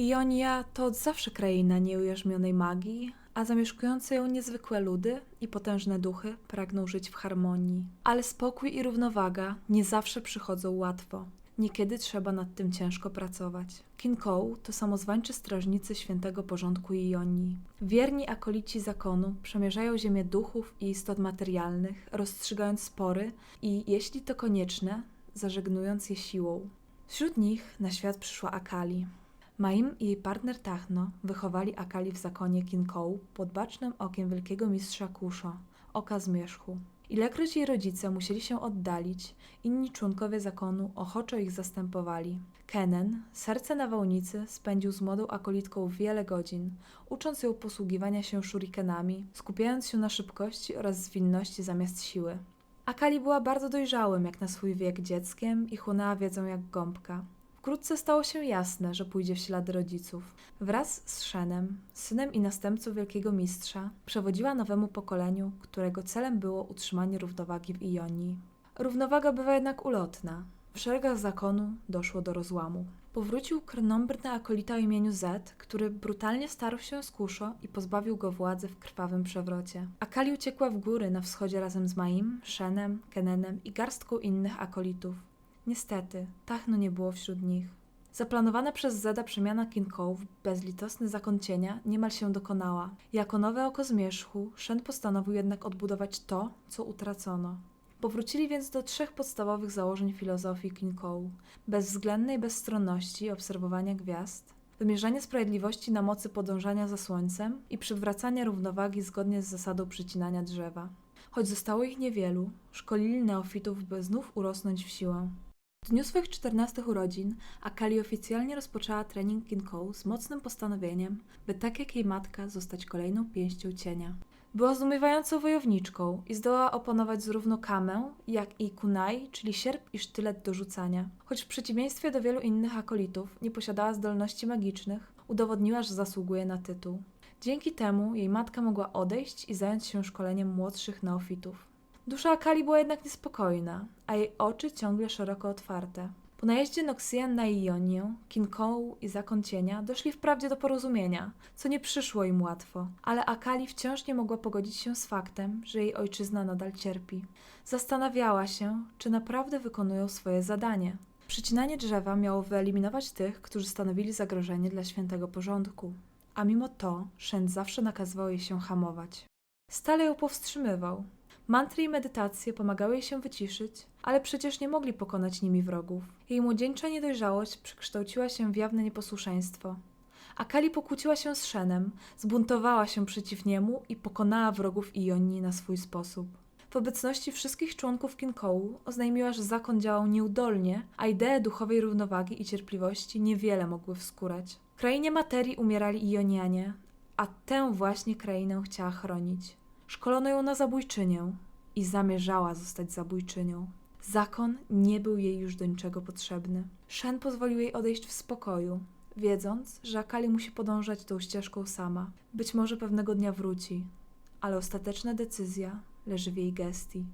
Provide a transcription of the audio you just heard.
Ionia to zawsze kraina nieujarzmionej magii, a zamieszkujące ją niezwykłe ludy i potężne duchy pragną żyć w harmonii. Ale spokój i równowaga nie zawsze przychodzą łatwo. Niekiedy trzeba nad tym ciężko pracować. Kinkou to samozwańczy strażnicy świętego porządku Ionii. Wierni akolici zakonu przemierzają ziemię duchów i istot materialnych, rozstrzygając spory i, jeśli to konieczne, zażegnując je siłą. Wśród nich na świat przyszła Akali. Maim i jej partner Tachno wychowali Akali w zakonie Kinkou pod bacznym okiem wielkiego mistrza Kusho, oka zmierzchu. Ilekroć jej rodzice musieli się oddalić, inni członkowie zakonu ochoczo ich zastępowali. Kenen, serce nawałnicy, spędził z młodą akolitką wiele godzin, ucząc ją posługiwania się shurikenami, skupiając się na szybkości oraz zwinności zamiast siły. Akali była bardzo dojrzałym jak na swój wiek dzieckiem i chłonęła wiedzą jak gąbka. Wkrótce stało się jasne, że pójdzie w ślady rodziców. Wraz z Szenem, synem i następcą wielkiego mistrza, przewodziła nowemu pokoleniu, którego celem było utrzymanie równowagi w Ionii. Równowaga bywa jednak ulotna. W szeregach zakonu doszło do rozłamu. Powrócił krnąbrny akolita o imieniu Z, który brutalnie starł się z Kuszo i pozbawił go władzy w krwawym przewrocie. Akali uciekła w góry na wschodzie razem z Maim, Szenem, Kenenem i garstką innych akolitów. Niestety, Tachno nie było wśród nich. Zaplanowana przez Zeda przemiana Kinkou w bezlitosny zakon cienia niemal się dokonała. Jako nowe oko zmierzchu, Shen postanowił jednak odbudować to, co utracono. Powrócili więc do trzech podstawowych założeń filozofii Kinkou: bezwzględnej bezstronności obserwowania gwiazd, wymierzania sprawiedliwości na mocy podążania za słońcem i przywracania równowagi zgodnie z zasadą przycinania drzewa. Choć zostało ich niewielu, szkolili neofitów, by znów urosnąć w siłę. W dniu swych 14 urodzin Akali oficjalnie rozpoczęła trening Kinkou z mocnym postanowieniem, by tak jak jej matka zostać kolejną pięścią cienia. Była zdumiewającą wojowniczką i zdołała opanować zarówno kamę, jak i kunai, czyli sierp i sztylet do rzucania. Choć w przeciwieństwie do wielu innych akolitów nie posiadała zdolności magicznych, udowodniła, że zasługuje na tytuł. Dzięki temu jej matka mogła odejść i zająć się szkoleniem młodszych neofitów. Dusza Akali była jednak niespokojna, a jej oczy ciągle szeroko otwarte. Po najeździe Noxian na Ionię, Kinkou i Zakon Cienia doszli wprawdzie do porozumienia, co nie przyszło im łatwo, ale Akali wciąż nie mogła pogodzić się z faktem, że jej ojczyzna nadal cierpi. Zastanawiała się, czy naprawdę wykonują swoje zadanie. Przycinanie drzewa miało wyeliminować tych, którzy stanowili zagrożenie dla świętego porządku. A mimo to Shen zawsze nakazywał jej się hamować. Stale ją powstrzymywał. Mantry i medytacje pomagały jej się wyciszyć, ale przecież nie mogli pokonać nimi wrogów. Jej młodzieńcza niedojrzałość przekształciła się w jawne nieposłuszeństwo. Akali pokłóciła się z Szenem, zbuntowała się przeciw niemu i pokonała wrogów Ionii na swój sposób. W obecności wszystkich członków Kinkou oznajmiła, że zakon działał nieudolnie, a idee duchowej równowagi i cierpliwości niewiele mogły wskórać. W krainie materii umierali Ionianie, a tę właśnie krainę chciała chronić. Szkolono ją na zabójczynię i zamierzała zostać zabójczynią. Zakon nie był jej już do niczego potrzebny. Shen pozwolił jej odejść w spokoju, wiedząc, że Akali musi podążać tą ścieżką sama. Być może pewnego dnia wróci, ale ostateczna decyzja leży w jej gestii.